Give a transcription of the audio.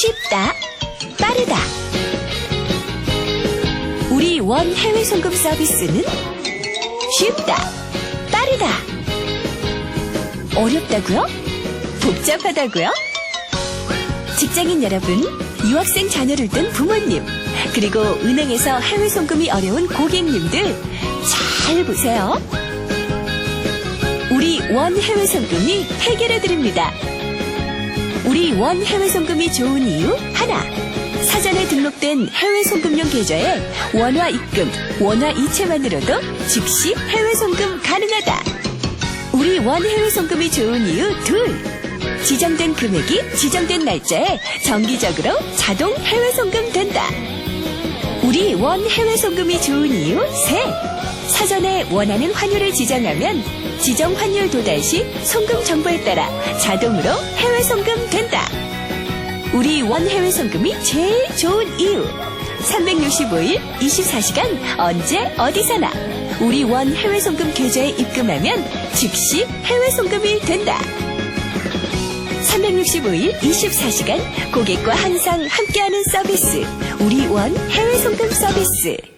쉽다, 빠르다. 우리 원 해외 송금 서비스는 쉽다, 빠르다. 어렵다고요? 복잡하다고요? 직장인 여러분, 유학생 자녀를 둔 부모님, 그리고 은행에서 해외 송금이 어려운 고객님들 잘 보세요. 우리 원 해외 송금이 해결해 드립니다. 우리 원 해외 송금이 좋은 이유 하나. 사전에 등록된 해외 송금용 계좌에 원화 입금, 원화 이체만으로도 즉시 해외 송금 가능하다. 우리 원 해외 송금이 좋은 이유 둘. 지정된 금액이 지정된 날짜에 정기적으로 자동 해외 송금 된다. 우리 원 해외 송금이 좋은 이유 셋. 사전에 원하는 환율을 지정하면 지정 환율 도달 시 송금 정보에 따라 자동으로 해외 송금 원 해외 송금이 제일 좋은 이유. 365일 24시간 언제 어디서나 우리 원 해외 송금 계좌에 입금하면 즉시 해외 송금이 된다. 365일 24시간 고객과 항상 함께하는 서비스. 우리 원 해외 송금 서비스.